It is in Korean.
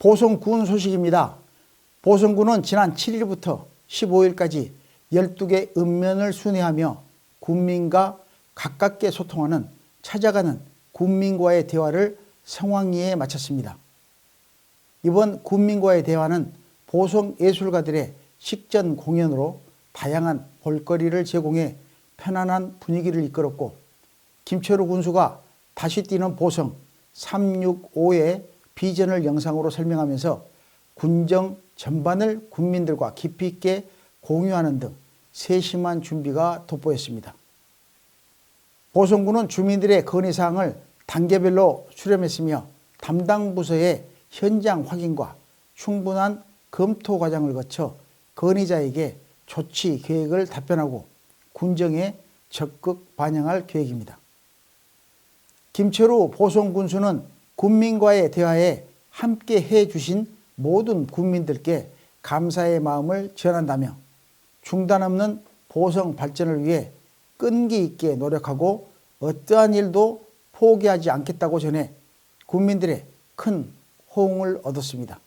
보성군 소식입니다. 보성군은 지난 7일부터 15일까지 12개 읍면을 순회하며 군민과 가깝게 소통하는 찾아가는 군민과의 대화를 성황리에 마쳤습니다. 이번 군민과의 대화는 보성 예술가들의 식전 공연으로 다양한 볼거리를 제공해 편안한 분위기를 이끌었고 김철우 군수가 다시 뛰는 보성 365의 비전을 영상으로 설명하면서 군정 전반을 국민들과 깊이 있게 공유하는 등 세심한 준비가 돋보였습니다. 보성군은 주민들의 건의사항을 단계별로 수렴했으며 담당 부서의 현장 확인과 충분한 검토 과정을 거쳐 건의자에게 조치 계획을 답변하고 군정에 적극 반영할 계획입니다. 김철우 보성군수는 군민과의 대화에 함께 해 주신 모든 국민들께 감사의 마음을 전한다며 중단 없는 보성 발전을 위해 끈기 있게 노력하고 어떠한 일도 포기하지 않겠다고 전해 국민들의 큰 호응을 얻었습니다.